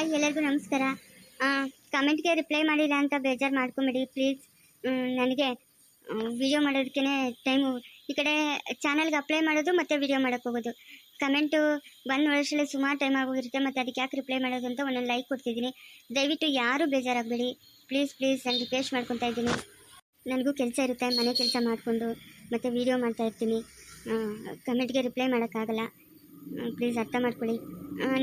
Hi, ಎಲ್ಲರಿಗೂ ನಮಸ್ಕಾರ. ಕಮೆಂಟ್ಗೆ reply ಮಾಡಿಲ್ಲ ಅಂತ ಬೇಜಾರು ಮಾಡ್ಕೊಂಬಿಡಿ ಪ್ಲೀಸ್ ನನಗೆ ವಿಡಿಯೋ ಮಾಡೋದಕ್ಕೇ ಟೈಮು ಈ ಕಡೆ ಚಾನಲ್ಗೆ ಅಪ್ಲೈ ಮಾಡೋದು ಮತ್ತು ವಿಡಿಯೋ ಮಾಡೋಕ್ಕೆ ಹೋಗೋದು. ಕಮೆಂಟು ಬಂದು ನೋಡೋಷ್ಟರಲ್ಲಿ ಸುಮಾರು ಟೈಮ್ ಆಗೋಗಿರುತ್ತೆ, ಮತ್ತು ಅದಕ್ಕೆ ಯಾಕೆ ರಿಪ್ಲೈ ಮಾಡೋದು ಅಂತ ಒಂದೊಂದು ಲೈಕ್ ಕೊಡ್ತಿದ್ದೀನಿ. ದಯವಿಟ್ಟು ಯಾರೂ ಬೇಜಾರಾಗಬೇಡಿ. ಪ್ಲೀಸ್ ಪ್ಲೀಸ್ ನಾನು ರಿಕ್ವೆಸ್ಟ್ ಮಾಡ್ಕೊತಾ ಇದ್ದೀನಿ. ನನಗೂ ಕೆಲಸ ಇರುತ್ತೆ, ಮನೆ ಕೆಲಸ ಮಾಡಿಕೊಂಡು ಮತ್ತು ವೀಡಿಯೋ ಮಾಡ್ತಾ ಇರ್ತೀನಿ. ಕಮೆಂಟ್ಗೆ ರಿಪ್ಲೈ ಮಾಡೋಕ್ಕಾಗಲ್ಲ. ಪ್ಲೀಸ್ ಅರ್ಥ ಮಾಡ್ಕೊಳ್ಳಿ.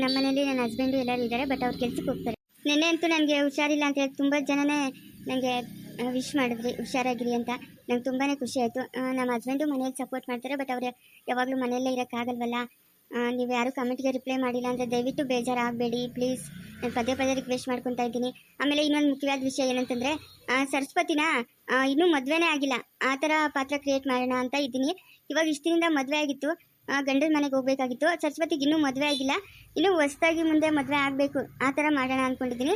ನಮ್ಮ ಮನೇಲಿ ನನ್ನ ಹಸ್ಬೆಂಡು ಎಲ್ಲರೂ ಇದ್ದಾರೆ ಬಟ್ ಅವ್ರು ಕೆಲ್ಸಕ್ಕೆ ಹೋಗ್ತಾರೆ. ನಿನ್ನೆ ಅಂತೂ ನನಗೆ ಹುಷಾರಿಲ್ಲ ಅಂತ ಹೇಳಿ ತುಂಬ ಜನನೇ ನನಗೆ ವಿಶ್ ಮಾಡಿದ್ರಿ, ಹುಷಾರಾಗಿರಿ ಅಂತ. ನಂಗೆ ತುಂಬಾ ಖುಷಿ ಆಯಿತು. ನಮ್ಮ ಹಸ್ಬೆಂಡು ಮನೇಲಿ ಸಪೋರ್ಟ್ ಮಾಡ್ತಾರೆ ಬಟ್ ಅವ್ರು ಯಾವಾಗಲೂ ಮನೆಯಲ್ಲೇ ಇರೋಕ್ಕಾಗಲ್ವಲ್ಲ ನೀವು ಯಾರು ಕಮೆಂಟ್ಗೆ ರಿಪ್ಲೈ ಮಾಡಿಲ್ಲ ಅಂದರೆ ದಯವಿಟ್ಟು ಬೇಜಾರಾಗಬೇಡಿ ಪ್ಲೀಸ್ ನಾನು ಪದೇ ಪದೇ ರಿಕ್ವೆಸ್ಟ್ ಮಾಡ್ಕೊತಾ ಇದ್ದೀನಿ. ಆಮೇಲೆ ಇನ್ನೊಂದು ಮುಖ್ಯವಾದ ವಿಷಯ ಏನಂತಂದರೆ ಸರಸ್ವತಿನ ಇನ್ನೂ ಮದುವೆನೇ ಆಗಿಲ್ಲ. ಆ ಥರ ಪಾತ್ರ ಕ್ರಿಯೇಟ್ ಮಾಡೋಣ ಅಂತ ಇದ್ದೀನಿ. ಇವಾಗ ಇಷ್ಟಿನಿಂದ ಮದುವೆ ಆಗಿತ್ತು. ಗಂಡನ ಮನೆಗೆ ಹೋಗ್ಬೇಕಾಗಿತ್ತು. ಸರಸ್ವತಿಗೆ ಇನ್ನೂ ಮದುವೆ ಆಗಿಲ್ಲ. ಇನ್ನೂ ಹೊಸ್ದಾಗಿ ಮುಂದೆ ಮದುವೆ ಆಗಬೇಕು. ಆ ಥರ ಮಾಡೋಣ ಅಂದ್ಕೊಂಡಿದ್ದೀನಿ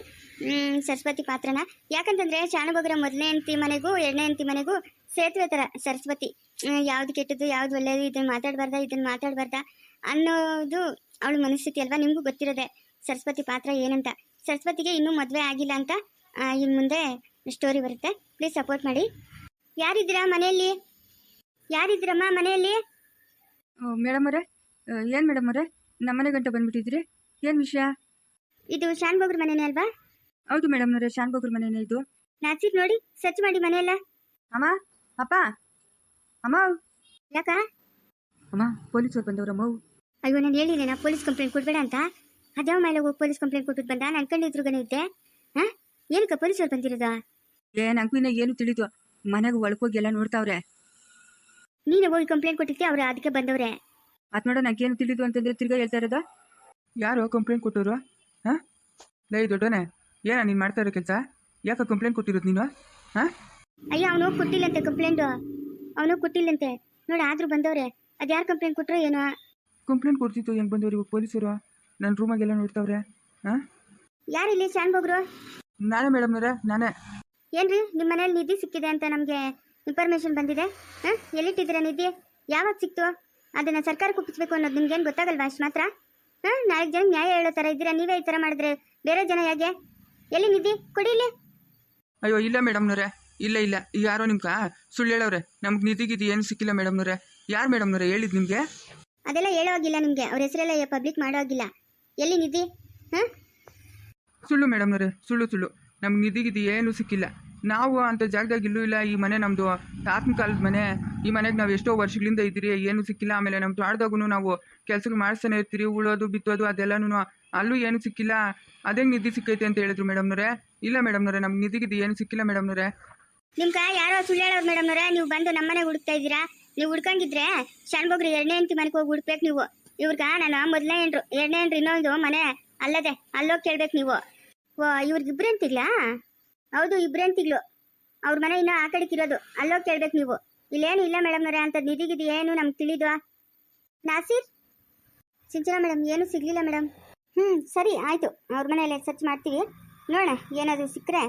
ಸರಸ್ವತಿ ಪಾತ್ರನ. ಯಾಕಂತಂದರೆ ಶಾಣಭೋಗರ ಮೊದಲನೇ ಹೆಂಡತಿ ಮನೆಗೂ, ಎರಡನೇ ಹೆಂಡತಿ ಮನೆಗೂ ಸೇತುವೆ ಥರ ಸರಸ್ವತಿ. ಯಾವ್ದು ಕೆಟ್ಟದ್ದು, ಯಾವ್ದು ಒಳ್ಳೆಯದು ಇದನ್ನು ಮಾತಾಡಬಾರ್ದ ಇದನ್ನು ಮಾತಾಡಬಾರ್ದ ಅನ್ನೋದು ಅವಳ ಮನಸ್ಥಿತಿ ಅಲ್ವಾ? ನಿಮಗೂ ಗೊತ್ತಿರೋದೆ ಸರಸ್ವತಿ ಪಾತ್ರ ಏನಂತ. ಸರಸ್ವತಿಗೆ ಇನ್ನೂ ಮದುವೆ ಆಗಿಲ್ಲ ಅಂತ ಇನ್ನು ಮುಂದೆ ಸ್ಟೋರಿ ಬರುತ್ತೆ. ಪ್ಲೀಸ್ ಸಪೋರ್ಟ್ ಮಾಡಿ. ಯಾರಿದ್ದೀರಾ ಮನೆಯಲ್ಲಿ? ಯಾರಿದ್ದೀರಮ್ಮ ಮನೆಯಲ್ಲಿ? ಮೇಡಮ್ ಅವರೇ ಏನು ಮೇಡಮ್ ಅವರೇ ನಮ್ಮನೆ ಗಂಟೆ ಬಂದ್ಬಿಟ್ಟಿದ್ರಿ ಏನು ವಿಷಯ? ಇದು ಶಾನ್ಭೋಗ್ರ ಮನೆನೇ ಅಲ್ವಾ? ಹೌದು ಮೇಡಮ್ ಅವರೇ ಬಗ್ರ ಮನೆನೇ ಇದು. ನಾಚಿಕ್ ನೋಡಿ ಸರ್ಚ್ ಮಾಡಿ ಮನೆಯಲ್ಲ. ಅಮ್ಮ ಅಪ್ಪ ಅಮ್ಮ. ಯಾಕ? ಅಮ್ಮ ಪೊಲೀಸರು ಬಂದವ್ರಮ್ಮ ಅಯ್ಯೋ ನಾನು ಹೇಳಿಲ್ಲ ನಾ ಪೊಲೀಸ್ ಕಂಪ್ಲೇಂಟ್ ಕೊಡ್ಬೇಡ ಅಂತ? ಅದ್ಯಾವ ಮೇಲೆ ಹೋಗಿ ಪೊಲೀಸ್ ಕಂಪ್ಲೇಂಟ್ ಕೊಟ್ಬಿಟ್ಟು ಬಂದ ನಾನು ಕಣ್ಣು ಎದುರುಗನೆ ಇದ್ದೆ. ಹಾ? ಏನಕ್ಕ ಪೊಲೀಸರು ಬಂದಿರೋದ? ಏ ನಂಗೂ ಇನ್ನೂ ಏನು ತಿಳಿದು ಮನೆಗೆ ಒಳಕೋಗಿ ಎಲ್ಲ ನೋಡ್ತಾವ್ರೆ? ನೀನು ಹೋಗಿ ಕಂಪ್ಲೇಂಟ್ ಕೊಟ್ಟಿದ್ದೆ ಅವ್ರು ಅದಕ್ಕೆ ಬಂದವ್ರೆ. ಅದ್ ನೋಡ ನಂಗೇನು ತಿಳಿದು ಅಂತಂದ್ರೆ ತಿರ್ಗಾ ಹೇಳ್ತಾ ಇರೋದ? ಯಾರು ಕಂಪ್ಲೇಂಟ್ ಕೊಟ್ಟರು ಹಾಂ? ಲೈ ದೊಡ್ಡನೆ ಏನ ನೀನು ಮಾಡ್ತಾ ಇರೋ ಕೆಲಸ? ಯಾಕೆ ಕಂಪ್ಲೇಂಟ್ ಕೊಟ್ಟಿರೋದು ನೀನು? ಹಾಂ? ಅಯ್ಯೋ ಅವನು ಕೊಟ್ಟಿಲ್ಲಂತೆ ಕಂಪ್ಲೇಂಟು ಅವನು ಕೊಟ್ಟಿಲ್ಲಂತೆ. ನೋಡಿ ಆದ್ರೂ ಬಂದವ್ರೆ. ಅದ್ಯಾರು ಕಂಪ್ಲೇಂಟ್ ಕೊಟ್ಟರು ಏನೋ? ಕಂಪ್ಲೇಂಟ್ ಕೊಡ್ತಿತ್ತು ಹೆಂಗ್ ಬಂದವ್ರು ಇವಾಗ ಪೊಲೀಸರು? ನನ್ನ ರೂಮಾಗೆಲ್ಲ ನೋಡ್ತಾವ್ರೆ. ಹಾಂ? ಯಾರಿಲ್ಲಿ ಶಾನ್ಭೋಗ್ರು ನಾನೇ ಮೇಡಮ್ನವ್ರೆ ನಾನೇ. ಏನ್ರಿ ನಿಮ್ಮ ಮನೇಲಿ ನಿಧಿ ಸಿಕ್ಕಿದೆ ಅಂತ ನಮಗೆ? ಇನ್ಫಾರ್ಮೇಶನ್ ಬಂದಿದೆ? ಹಾಂ? ಎಲ್ಲಿಟ್ಟಿದ್ದೀರಾ ನಿಧಿ? ಯಾವಾಗ ಸಿಕ್ತು? ಅದನ್ನು ಸರ್ಕಾರಕ್ಕೆ ಒಪ್ಪಿಸ್ಬೇಕು ಅನ್ನೋದು ನಿಮ್ಗೇನು ಗೊತ್ತಾಗಲ್ವಾ ಅಷ್ಟು ಮಾತ್ರ? ಹಾಂ? ನಾಲ್ಕು ಜನ ನ್ಯಾಯ ಹೇಳೋ ಥರ ಇದ್ದೀರಾ? ನೀವೇ ಈ ಥರ ಮಾಡಿದ್ರೆ ಬೇರೆ ಜನ ಹೇಗೆ? ಎಲ್ಲಿ ನಿಧಿ? ಕೊಡಿ ಇಲ್ಲಿ. ಅಯ್ಯೋ ಇಲ್ಲ ಮೇಡಮ್ನವ್ರೆ ಇಲ್ಲ ಇಲ್ಲ. ಯಾರೋ ನಿಮ್ಗೆ ಸುಳ್ಳು ಹೇಳವ್ರೆ. ನಮ್ಗೆ ನಿಧಿಗಿದು ಏನು ಸಿಕ್ಕಿಲ್ಲ ಮೇಡಮ್ನವ್ರೆ ಯಾರು ಮೇಡಮ್ನವ್ರೆ ಹೇಳಿದ್ ನಿಮಗೆ? ಅದೆಲ್ಲ ಹೇಳೋ ಆಗಿಲ್ಲ ನಿಮಗೆ. ಅವ್ರ ಹೆಸರೆಲ್ಲ ಪಬ್ಲಿಕ್ ಮಾಡೋ ಆಗಿಲ್ಲ ಎಲ್ಲಿ ನಿಧಿ? ಹಾಂ? ಸುಳ್ಳು ಮೇಡಮ್ನವ್ರೆ ಸುಳ್ಳು ಸುಳ್ಳು. ನಮ್ಗೆ ನಿಧಿಗಿದು ಏನು ಸಿಕ್ಕಿಲ್ಲ. ನಾವು ಅಂತ ಜಾಗದಾಗ ಇಲ್ಲೂ ಇಲ್ಲ. ಈ ಮನೆ ನಮ್ಮದು ತಾತನ ಕಾಲದ ಮನೆ. ಈ ಮನೆಗೆ ನಾವು ಎಷ್ಟೋ ವರ್ಷಗಳಿಂದ ಇದ್ದೀರಿ, ಏನು ಸಿಕ್ಕಿಲ್ಲ. ಆಮೇಲೆ ನಮ್ಮ ತೋಟದಾಗೂ ನಾವು ಕೆಲಸಗಳು ಮಾಡಿಸ್ತಾನೆ ಇರ್ತೀರಿ, ಉಳೋದು, ಬಿತ್ತೋದು ಅದೆಲ್ಲನೂ ಅಲ್ಲೂ ಏನು ಸಿಕ್ಕಿಲ್ಲ. ಅದೇ ನಿಧಿ ಸಿಕ್ಕೈತೆ ಅಂತ ಹೇಳಿದ್ರು ಮೇಡಮ್ನವ್ರೆ. ಇಲ್ಲ ಮೇಡಮ್ನವ್ರೆ ನಮ್ಗೆ ನಿಧಿಗಿದ್ದು ಏನು ಸಿಕ್ಕಿಲ್ಲ ಮೇಡಮ್ನವ್ರೆ. ನಿಮ್ಗ ಯಾರೋ ಸುಳ್ಳು ಹೇಳೋರು ಮೇಡಮ್ನವ್ರೆ. ನೀವು ಬಂದು ನಮ್ಮನೆಗೆ ಹುಡುಕ್ತಾ ಇದ್ದೀರಾ? ನೀವು ಹುಡ್ಕೊಂಡಿದ್ರೆ ಶಾನ್ಭೋಗ್ರಿ ಎರಡನೇ ಅಂತಿ ಮನೆಗೆ ಹೋಗಿ ಹುಡ್ಬೇಕು ನೀವು. ಇವ್ರಿಗ ನಾನು ಮೊದಲನೇ ಏನ್ರು, ಎರಡನೇ ಏನ್ರು ಇನ್ನೊಂದು ಮನೆ ಅಲ್ಲದೆ ಅಲ್ಲೋಗಿ ಕೇಳ್ಬೇಕು ನೀವು. ಓ ಇವ್ರಿಗಿಬ್ರು ಅಂತಿಲ್ಲ ಹೌದು ಇಬ್ರೇನ್ ತಿಗ್ಲು ಅವ್ರ ಮನೆ ಇನ್ನೂ ಆ ಕಡೆಗೆ ಇರೋದು. ಅಲ್ಲೋಗಿ ಕೇಳ್ಬೇಕು ನೀವು. ಇಲ್ಲೇನು ಇಲ್ಲ ಮೇಡಮ್ನವ್ರೆ ಅಂತ ನಿಧಿಗಿದು ಏನು ನಮ್ಗೆ ತಿಳಿದ್ವಾ? ನಾಸೀರ್? ಸಿಂಚನ ಮೇಡಮ್, ಏನು ಸಿಗ್ಲಿಲ್ಲ ಮೇಡಮ್. ಹ್ಞೂ ಸರಿ, ಆಯಿತು. ಅವ್ರ ಮನೆಯಲ್ಲೇ ಸರ್ಚ್ ಮಾಡ್ತೀವಿ. ನೋಡೋಣ, ಏನಾದರೂ ಸಿಕ್ಕರೆ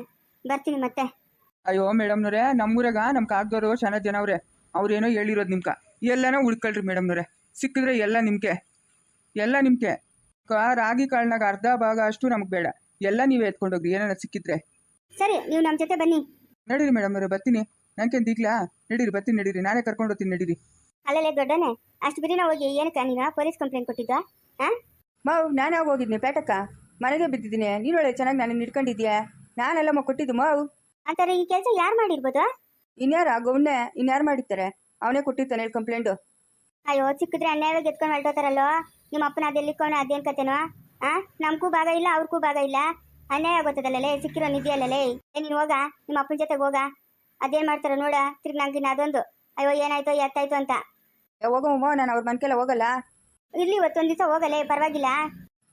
ಬರ್ತೀನಿ ಮತ್ತೆ. ಅಯ್ಯೋ ಮೇಡಮ್ನವ್ರೆ ನಮ್ಮೂರಾಗ ನಮ್ಮ ಕಾಗ್ದೋರು ಚೆನ್ನಾ ಜನ ಅವ್ರೆ ಅವ್ರೇನೋ ಹೇಳಿರೋದು ನಿಮ್ಕ. ಎಲ್ಲನೂ ಹುಡ್ಕೊಳ್ರಿ ಮೇಡಮ್ನವ್ರೆ ಸಿಕ್ಕಿದ್ರೆ ಎಲ್ಲ ನಿಮ್ಗೆ ಎಲ್ಲ ನಿಮ್ಗೆ ರಾಗಿ ಕಾಳ್ನಾಗ ಅರ್ಧ ಭಾಗ ಅಷ್ಟು ನಮ್ಗೆ ಬೇಡ. ಎಲ್ಲ ನೀವೇ ಎತ್ಕೊಂಡೋಗ್ರಿ ಏನಾರ ಸಿಕ್ಕಿದ್ರೆ. ಸರಿ ನೀವು ನಮ್ಮ ಜೊತೆ ಬನ್ನಿ. ನಡೀರಿ ಅವರು ಬರ್ತೀನಿ. ನಂಗೇನು ದಿಗ್ಲಾ ನಡೀರಿ ಬರ್ತೀನಿ ನಡೀರಿ. ನಾನೇ ಕರ್ಕೊಂಡು ಹೋಗ್ತೀನಿ ನಡೀರಿ. ಅಲ್ಲಲ್ಲೇ ದೊಡ್ಡನೆ ಅಷ್ಟು ಬಿರಿನ ಹೋಗಿ ಏನಕ್ಕ ನೀನು? ಪೊಲೀಸ್ ಕಂಪ್ಲೇಂಟ್ ಕೊಟ್ಟಿದ್ದ? ಹಾಂ ಮಾವ್ ನಾನು ಯಾವಾಗ ಹೋಗಿದ್ನಿ ಪೇಟಕ್ಕ? ಮನೆಗೆ ಬಿದ್ದಿದ್ದೀನಿ. ನೀನೊಳ್ಳೆ ಚೆನ್ನಾಗಿ ನಾನು ಹಿಡ್ಕೊಂಡಿದ್ಯಾ? ನಾನೆಲ್ಲಮ್ಮ ಕೊಟ್ಟಿದ್ದು ಮಾವ್ ಅಂತಾರೆ ಈ ಕೆಲಸ ಯಾರು ಮಾಡಿರ್ಬೋದು? ಇನ್ಯಾರ? ಗೌಣ್ಣೆ ಇನ್ಯಾರು ಮಾಡಿರ್ತಾರೆ? ಅವನೇ ಕೊಟ್ಟಿರ್ತಾನೆ ಹೇಳಿ ಕಂಪ್ಲೇಂಟು. ಅಯ್ಯೋ ಸಿಕ್ಕಿದ್ರೆ ಅನ್ಯಾಯ ಎತ್ಕೊಂಡು ಹೊರಟೋತಾರಲ್ಲೋ ನಿಮ್ಮ ಅಪ್ಪನ ಅದೆಲ್ಲಿಕ್ಕೋಣ ಅದೇನು ಕತೆನೋ? ಹಾಂ ನಮಗೂ ಭಾಗ ಇಲ್ಲ ಅವ್ರಿಗೂ ಭಾಗ ಇಲ್ಲ. ಅನ್ಯಾಯ ಆಗೋತದಲ್ಲೇ ಸಿಕ್ಕಿರೋ ನಿಧಿ ಅಲ್ಲಲೇ ಏ ನೀನು ಹೋಗ ನಿಮ್ಮ ಅಪ್ಪನ ಜೊತೆಗೆ ಹೋಗ. ಅದೇನ್ ಮಾಡ್ತಾರೋ ನೋಡ ತಿರ್ಗಿ ನಂಗೆ ಅದೊಂದು. ಅಯ್ಯೋ ಏನಾಯ್ತೋ ಎತ್ತಾಯ್ತು ಅಂತ. ಹೋಗಮ್ಮ ನಾನು ಅವ್ರ ಮನ್ಕೆಲ್ಲ ಹೋಗಲ್ಲ. ಇರ್ಲಿ ಇವತ್ತೊಂದು ದಿವಸ ಹೋಗಲೇ ಪರವಾಗಿಲ್ಲ.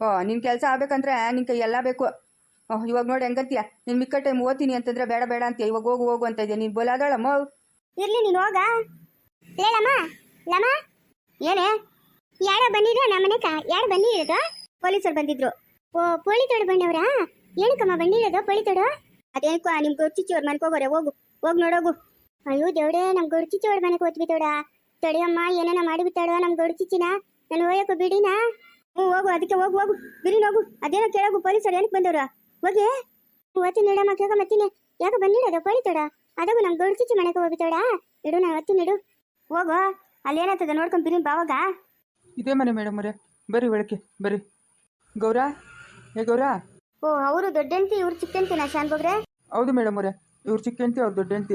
ಓ ನಿನ್ ಕೆಲಸ ಆಗ್ಬೇಕಂದ್ರೆ ನಿನ್ ಕೈ ಎಲ್ಲ ಬೇಕು. ಓಹ್ ಇವಾಗ ನೋಡಿ ಹೆಂಗಂತೀಯ ನಿನ್ ಮಿಕ್ಕ ಟೈಮ್ ಓದ್ತೀನಿ ಅಂತಂದ್ರೆ ಬೇಡ ಬೇಡ ಅಂತೀಯ. ಇವಾಗ ಹೋಗು ಹೋಗು ಅಂತ ಇದೆಯಾ ನೀನು ಬೋಲಾದಳಮ್ಮ ಇರ್ಲಿ ನೀನು ಹೋಗ. ಹೇಳಮ್ಮ ಲಮ್ಮ ಏನೇ? ಯಾರ ಬಂದಿದ್ರ ನಮ್ಮನೆ ಯಾರು ಬಂದಿರೋದು? ಪೊಲೀಸರು ಬಂದಿದ್ರು. ಓ ಪೊಲೀಸ್ ಬಂದವ್ರಾ? ಏನಕ್ಕಮ್ಮ ಬಂದಿರೋದು? ಪೊಲೀತೋಡು ಅದೇನಕ್ಕ ನಿಮ್ ಗೊರ್ಚಿಚ್ಚೋರ್ ಮನೆಗೆ ಹೋಗೋರೆ, ಹೋಗು, ಹೋಗಿ ನೋಡೋಗು ಅಯ್ಯೋ ದೇವ್ಡೆ ನಮ್ ಗೊರ್ಚಿಚ್ಚೋಡ್ ಮನೆಗೆ ಹೋಗ್ಬಿತ್ತೋಡ ತಡಿಯಮ್ಮ, ಏನೇನ ಮಾಡಿಬಿಟ್ಟಾಳ ನಮ್ ಗೊರ್ಚಿಚ್ಚಿನ ನಾನು ಹೋಯಕ್ಕೂ ಬಿಡಿನ? ಹ್ಞೂ ಹೋಗು, ಅದಕ್ಕೆ ಹೋಗು ಹೋಗು. ಬಿರಿನ ಹೋಗು ಅದೇನೋ ಕೇಳೋಗು ಪೊಲೀಸರು ಏನಕ್ಕೆ ಬಂದವ್ರು? ಹೋಗಿ. ಓದ್ತೀನಿ ನೋಡಮ್ಮ ಕೇಗ ಮತ್ತೀನಿ ಯಾಕೆ ಬಂದಿರೋದು ತೋಡ ಅದಾಗು ನಮ್ ದೊಡ್ಡ ಚಿಚ್ಚಿ ಮನೆಗೆ ಹೋಗ್ಬಿಟ್ಟೋಡ ಇಡು, ನಾನು ಓದ್ತೀನಿ ಇಡು ಹೋಗು. ಅಲ್ಲಿ ಏನಾಗ್ತದೆ ನೋಡ್ಕೊಂಡು ಬಿರಿನ್ ಬಾವಾಗ ಇದೇ ಮನೆ ಮೇಡಮ್ ಅವರೇ. ಬರ್ರಿ ಒಳಕೆ ಬರ್ರಿ. ಗೌರ? ಏ ಗೌರಾ? ಓ ಅವರು ದೊಡ್ಡಂತಿ ಇವ್ರು ಚಿಕ್ಕಂತಿನ ಶಾನ್ ಬಗ್ರೆ ಹೌದು ಮೇಡಮ್ ಅವರೇ ಇವ್ರು ಚಿಕ್ಕಂತಿ ಅವ್ರು ದೊಡ್ಡಂತಿ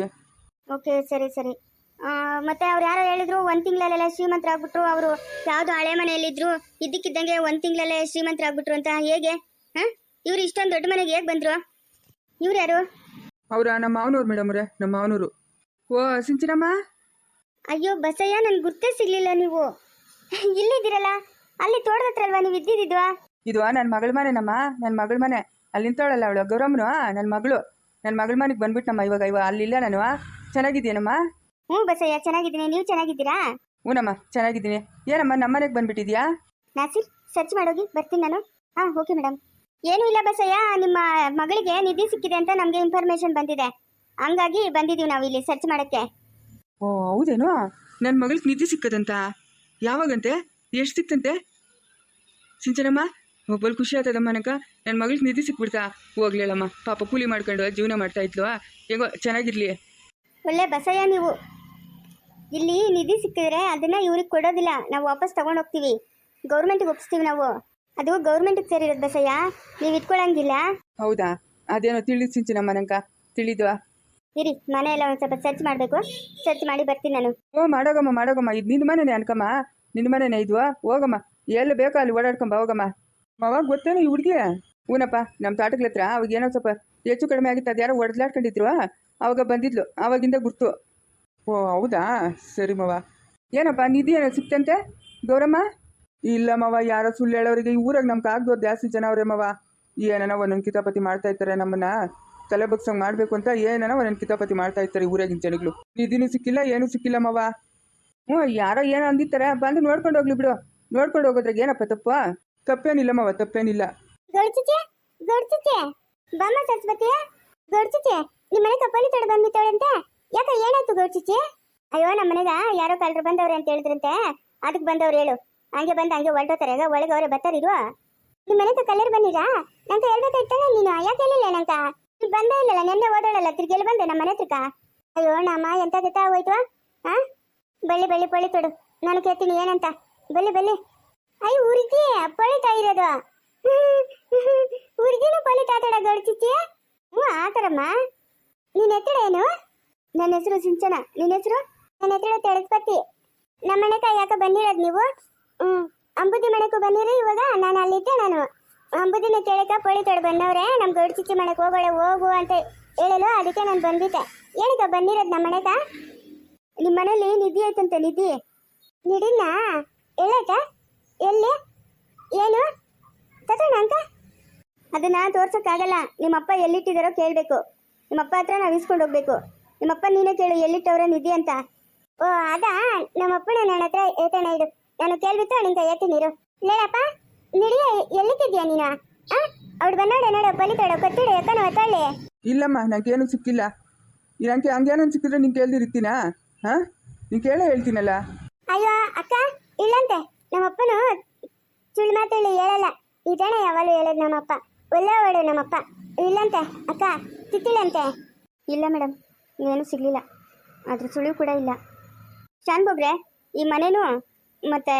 ಓಕೆ ಸರಿ ಸರಿ. ಆ, ಮತ್ತೆ ಅವ್ರು ಯಾರೋ ಹೇಳಿದ್ರು ಒಂದ್ ತಿಂಗಳಲ್ಲೆಲ್ಲ ಶ್ರೀಮಂತರಾಗ್ಬಿಟ್ರು ಅವರು ಯಾವ್ದು ಹಳೆ ಮನೆಯಲ್ಲಿದ್ರು ಇದ್ದಕ್ಕಿದ್ದಂಗೆ ಒಂದ್ ತಿಂಗಳಲ್ಲೇ ಶ್ರೀಮಂತರಾಗ್ಬಿಟ್ರು ಅಂತ ಹೇಗೆ? ಹಾ? ಇವ್ರು ಇಷ್ಟೊಂದು ದೊಡ್ಡ ಮನೆಗೆ ಹೇಗೆ ಬಂದ್ರು? ಇವ್ರು ಯಾರು? ಅವರ ನಮ್ಮ ಮಾವನವ್ರು ಮೇಡಮ್ ಅವರೇ ನಮ್ಮ ಮಾವನವರು ಓ ಸಿಂಚನಮ್ಮ? ಅಯ್ಯೋ ಬಸಯ್ಯ ನನ್ ಗುರ್ತೇ ಸಿಗ್ಲಿಲ್ಲ ನೀವು. ಇಲ್ಲಿದ್ದೀರಲ್ಲ ಅಲ್ಲಿ ತೋಟದ ಹತ್ರ ಅಲ್ವಾ ನೀವು ಇದ್ದಿದ್ದು ಇದು ನನ್ನ ಮಗಳ ಮನೆನಮ್ಮ ನನ್ನ ಮಗಳ ಮನೆ. ಅಲ್ಲಿ ನಿಂತವಳಲ್ಲ ಅವಳು ಗೌರಮ್ಮನು ನನ್ನ ಮಗಳು. ನನ್ನ ಮಗಳ ಮನೆಗೆ ಬಂದ್ಬಿಟ್ಟಮ್ಮ ಇವಾಗ ಇವಾಗ ಅಲ್ಲಿಲ್ಲ ನಾನು. ಚೆನ್ನಾಗಿದ್ದೀನಮ್ಮ ಹ್ಞೂ ಬಸಯ್ಯ ಚೆನ್ನಾಗಿದ್ದೀನಿ. ನೀವು ಚೆನ್ನಾಗಿದ್ದೀರಾ? ಹ್ಞೂನಮ್ಮ ಚೆನ್ನಾಗಿದ್ದೀನಿ. ಏನಮ್ಮ ನಮ್ಮ ಮನೆಗೆ ಬಂದ್ಬಿಟ್ಟಿದ್ಯಾ? ನಾಸಿರ್ ಸರ್ಚ್ ಮಾಡೋಗಿ ಬರ್ತೀನಿ ನಾನು. ಹಾಂ ಓಕೆ ಮೇಡಮ್. ಏನೂ ಇಲ್ಲ ಬಸಯ್ಯ ನಿಮ್ಮ ಮಗಳಿಗೆ ನಿಧಿ ಸಿಕ್ಕಿದೆ ಅಂತ ನಮಗೆ ಇನ್ಫಾರ್ಮೇಶನ್ ಬಂದಿದೆ. ಹಂಗಾಗಿ ಬಂದಿದ್ದೀವಿ ನಾವು ಇಲ್ಲಿ ಸರ್ಚ್ ಮಾಡೋಕ್ಕೆ. ಓ ಹೌದೇನು? ನನ್ನ ಮಗಳಿಗೆ ನಿಧಿ ಸಿಕ್ಕದಂತ? ಯಾವಾಗಂತೆ? ಎಷ್ಟು ಸಿಕ್ತಂತೆ? ಸಿಂಚನಮ್ಮ? ಒಬ್ಬಳು ಖುಷಿ ಆಯ್ತದಮ್ಮ ನನಗೆ. ನನ್ನ ಮಗಳಿಗೆ ನಿಧಿ ಸಿಕ್ಬಿಡ್ತಾ. ಹೋಗ್ಲಿಲ್ಲಮ್ಮ. ಪಾಪ ಕೂಲಿ ಮಾಡ್ಕೊಂಡು ಜೀವನ ಮಾಡ್ತಾ ಇದ್ಲು. ಹೇಗೋ ಚೆನ್ನಾಗಿರ್ಲಿ. ಒಳ್ಳೆ ಬಸಯ್ಯ ನೀವು. ಇಲ್ಲಿ ನಿಧಿ ಸಿಕ್ಕಿದ್ರೆ ಅದನ್ನ ಇವ್ರಿಗೆ ಕೊಡೋದಿಲ್ಲ. ನಾವು ವಾಪಸ್ ತಗೊಂಡು ಹೋಗ್ತೀವಿ. ಗೌರ್ಮೆಂಟ್ಗೆ ಒಪ್ಪಿಸ್ತೀವಿ ನಾವು. ಅದು ಗೌರ್ಮೆಂಟ್ಗೆ ಸೇರಿರೋದು ಬಸಯ್ಯ. ನೀವು ಇಟ್ಕೊಳಂಗಿಲ್ಲ. ಹೌದಾ? ಅದೇನೋ ತಿಳಿದು ಸಿಂಚನಮ್ಮ ನಂಗೆ. ತಿಳಿದ್ವಾ ಇರಿ ಮನೆ ಎಲ್ಲ ಒಂದು ಸ್ವಲ್ಪ ಸರ್ಚ್ ಮಾಡಬೇಕು. ಸರ್ಚ್ ಮಾಡಿ ಬರ್ತೀನಿ ನಾನು. ಓ ಮಾಡೋಗಮ್ಮ ಮಾಡೋಗಮ್ಮ. ಇದು ನಿನ್ನ ಮನೆನೇ ಅನ್ಕಮ್ಮ. ನಿನ್ನ ಮನೆನೇ ಇದ್ವಾ? ಹೋಗಮ್ಮ. ಎಲ್ಲಿ ಬೇಕೋ ಅಲ್ಲಿ ಓಡಾಡ್ಕೊಂಬ ಹೋಗಮ್ಮ. ಅವಾಗ ಗೊತ್ತೇನು ಈ ಹುಡುಗಿ? ಊನಪ್ಪ ನಮ್ಮ ತಾಟಗಳ ಹತ್ರ ಅವಾಗ ಏನೋ ಸ್ವಲ್ಪ ಹೆಚ್ಚು ಕಡಿಮೆ ಆಗಿತ್ತು ಅದ್ಯಾರೋ ಹೊಡೆದ್ಲಾಡ್ಕೊಂಡಿದ್ರು ಅವಾಗ ಬಂದಿದ್ಲು ಅವಾಗಿಂದ ಗುರ್ತು. ಓ ಹೌದಾ? ಸರಿ ಮವ. ಏನಪ್ಪ ನಿಧಿ ಏನೋ ಸಿಕ್ತಂತೆ? ಗೌರಮ್ಮ? ಇಲ್ಲ ಮವ ಯಾರೋ ಸುಳ್ಳು ಹೇಳೋರಿಗೆ ಈ ಊರಾಗ ನಮ್ಗೆ ಆಗ್ಬೋದು ಜಾಸ್ತಿ ಜನ ಅವ್ರೆ ಮವ. ಏನನ ಒಂದೊಂದು ಕಿತಾಪತಿ ಮಾಡ್ತಾ ಇರ್ತಾರೆ ನಮ್ಮನ್ನ. ತಲೆ ಬಗ್ಸಂಗ್ ಮಾಡ್ಬೇಕು ಅಂತ ಏನನ ಒಂದೊಂದು ಕಿತಾಪತಿ ಮಾಡ್ತಾ ಇರ್ತಾರೆ ಊರಾಗಿನ ಜನಗಳು. ನಿಧಿನೂ ಸಿಕ್ಕಿಲ್ಲ ಏನೂ ಸಿಕ್ಕಿಲ್ಲ ಮವ. ಹ್ಞೂ ಯಾರೋ ಏನೋ ಅಂದಿರ್ತಾರೆ ಬಂದು ನೋಡ್ಕೊಂಡು ಹೋಗ್ಲಿ ಬಿಡು. ನೋಡ್ಕೊಂಡು ಹೋಗೋದ್ರಾಗ ಏನಪ್ಪ ತಪ್ಪು? ತಪ್ಪೇನಿಲ್ಲ ಮಾವ, ತಪ್ಪೇನಿಲ್ಲ. ಗೌಡ್ಚಿಚೆ ಗೌಡ್ಚಿಚೆ. ಬಮ್ಮ ಸರಸ್ವತಿ ಗೌಡ್ಚಿಚೆ. ನಿಮ್ಮ ಮನೆ ಕಪ್ಪಲಿ ತೊಡೆ ಯಾಕ ಏನಾಯ್ತು ಗೌಡ್ಚಿಚೆ? ಅಯ್ಯೋ ನಮ್ಮ ಮನೆಗ ಯಾರೋ ಕಳ್ಳರು ಬಂದವ್ರೆ ಅಂತ ಹೇಳಿದ್ರಂತೆ. ಅದಕ್ಕೆ ಬಂದವ್ರು ಹೇಳು. ಹಂಗೆ ಬಂದು ಹಂಗೆ ಹೊರಟೋತಾರೆ. ಈಗ ಒಳಗೆ ಅವ್ರೆ ಬರ್ತಾರಿರುವ ನಿಮ್ಮ ಮನೆಗೆ ಕಲ್ಲರು ಬಂದಿರಾ? ನಂತ ಹೇಳ್ಬೇಕಾಯ್ತಾನೆ ನೀನು. ಯಾಕೆ ಹೇಳಿಲ್ಲ ನಂಕ ನೀನ್ ಬಂದೇ ಇಲ್ಲಲ್ಲ, ನೆನ್ನೆ ಓದೋಳಲ್ಲ ತಿರ್ಗಿ ಎಲ್ಲಿ ಬಂದೆ ನಮ್ಮ ಮನೆ ಹತ್ರಕ ಅಯ್ಯೋ, ನಮ್ಮ ಎಂತ ಗೊತ್ತಾ ಹಾ ಬಳ್ಳಿ ಬಳ್ಳಿ ಪೊಳಿ ತೊಡು. ನಾನು ಕೇಳ್ತೀನಿ, ಏನಂತ? ಬಳ್ಳಿ ಬಲ್ಲಿ ಅಯ್ಯ ಹುಡುಗಿ ಪೊಳಿತಾ ಇರೋದು. ಪಳಿ ತಡ ಗಡ್ಚಿಚ್ಚಿ ಹ್ಞೂ ಆತರಮ್ಮ ನಿನ್ನ ಹೆಸರು ಏನು? ನನ್ನ ಹೆಸರು ಸಿಂಚನ. ನಿನ್ನ ಹೆಸರು? ನನ್ನ ಹೆಸರು ತೆಳಸ್ಪತಿ ನಮ್ಮ ಮನೆಕ ಯಾಕೆ ಬಂದಿರೋದು ನೀವು? ಹ್ಞೂ ಅಂಬುದಿ ಮನೆಗೂ ಬಂದಿರಿ ಇವಾಗ? ನಾನು ಅಲ್ಲಿದ್ದೆ ನಾನು. ಅಂಬುದಿನ ಕೇಳಕ ಪೊಳಿ ತೊಡೆ ಬಂದವ್ರೆ, ನಮ್ಮ ಗಡ್ಚಿಚ್ಚಿ ಮನೆಗೆ ಹೋಗೋಳೆ, ಹೋಗು ಅಂತ ಹೇಳಲು ಅದಕ್ಕೆ ನಾನು ಬಂದಿದ್ದೆ. ಏನಕ್ಕ ಬಂದಿರೋದು ನಮ್ಮ ಮನೆಗ? ನಿಮ್ಮ ಮನೇಲಿ ನಿಧಿ ಆಯ್ತಂತೆ, ನಿಧಿ. ನಿಡಿನ ಹೇಳಕ್ಕ? ಎಲ್ಲಿ? ಏನು? ತಗೋಣ ಅಂತ? ಅದನ್ನ ತೋರ್ಸೋಕ್ಕಾಗಲ್ಲ. ನಿಮ್ಮಪ್ಪ ಎಲ್ಲಿಟ್ಟಿದಾರೋ ಕೇಳಬೇಕು. ನಿಮ್ಮಪ್ಪ ಹತ್ರ ನಾವು ಇಸ್ಕೊಂಡು ಹೋಗ್ಬೇಕು. ನಿಮ್ಮಪ್ಪ ನೀನೇ ಕೇಳು ಎಲ್ಲಿಟ್ಟವ್ರ ನಿಧಿ ಅಂತ. ಓ ಅದಾ? ನಮ್ಮಪ್ಪನ ನನ್ನ ಹತ್ರ ಹೇಳ್ತಾನೆ ಇಡು ನಾನು ಕೇಳ್ಬಿಟ್ಟು ಅವನಿಂದ ಹೇಳ್ತೀನಿ ನೀರು ಲೇಡಪ್ಪ ನಿಡಿಯ ಎಲ್ಲಿಟ್ಟಿದ್ಯಾ ನೀನು? ಆ? ಅವ್ಳು ಬಂದೋಡೆ ನೋಡು ಬಲಿತಾಡು ಕತ್ತಿಡು ಯಾಕನ ಒತ್ತಾಳೆ. ಇಲ್ಲಮ್ಮ ನಂಗೇನು ಸಿಕ್ಕಿಲ್ಲ. ನಂಗೆ ಹಂಗೇನೋ ಸಿಕ್ಕಿದ್ರೆ ನಿಂಗೆ ಕೇಳ್ದಿರ್ತೀನಾ? ಹಾಂ ನೀನು ಕೇಳೇ ಹೇಳ್ತೀನಲ್ಲ. ಅಯ್ಯೋ ಅಕ್ಕ ಇಲ್ಲಂತೆ. ನಮ್ಮಪ್ಪನು ಸುಳ್ಳು ಮಾತೇಳಿ ಹೇಳಲ್ಲ. ಇದನ್ನ ಯಾವಾಗಲೂ ಹೇಳೋದು ನಮ್ಮಪ್ಪ. ಒಳ್ಳೆ ನಮ್ಮಪ್ಪ. ಇಲ್ಲಂತೆ ಅಕ್ಕ ತಿತ್ತಿಳಂತೆ. ಇಲ್ಲ ಮೇಡಮ್ ಏನು ಸಿಗಲಿಲ್ಲ. ಅದ್ರ ಸುಳಿವು ಕೂಡ ಇಲ್ಲ. ಶಾನ್ಬೊಬ್ರೆ ಈ ಮನೇನು ಮತ್ತೆ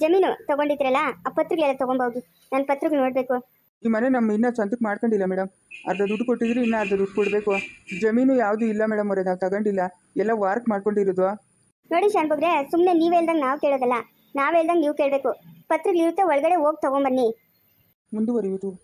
ಜಮೀನು ತಗೊಂಡಿದ್ರಲ್ಲ ಆ ಪತ್ರಿಕೆಲ್ಲ ತಗೊಂಬೋಗಿ ನನ್ನ ಪತ್ರಿಕೆ ನೋಡಬೇಕು. ಈ ಮನೆ ನಮ್ಮ ಇನ್ನೂ ಸ್ವಂತಕ್ಕೆ ಮಾಡ್ಕೊಂಡಿಲ್ಲ ಮೇಡಮ್ ಅರ್ಧ ದುಡ್ಡು ಕೊಟ್ಟಿದ್ರೆ ಇನ್ನೂ ಅರ್ಧ ದುಡ್ಡು ಕೊಡಬೇಕು. ಜಮೀನು ಯಾವುದು ಇಲ್ಲ ಮೇಡಮ್ ಅವರೇ ನಾವು ತಗೊಂಡಿಲ್ಲ. ಎಲ್ಲ ವಾರ್ಕ್ ಮಾಡ್ಕೊಂಡಿರೋದು. ನೋಡಿ ಶಾನ್ಬೊಬ್ರೆ ಸುಮ್ಮನೆ ನೀವು ಹೇಳ್ದಂಗೆ ನಾವು ಕೇಳೋದಲ್ಲ. ನಾವು ಹೇಳ್ದಂಗೆ ನೀವು ಕೇಳಬೇಕು. ಪತ್ರಿಕೆ ಇರುತ್ತೆ ಒಳಗಡೆ ಹೋಗಿ ತಗೊಂಬನ್ನಿ ಮುಂದುವರಿಯುವುದು.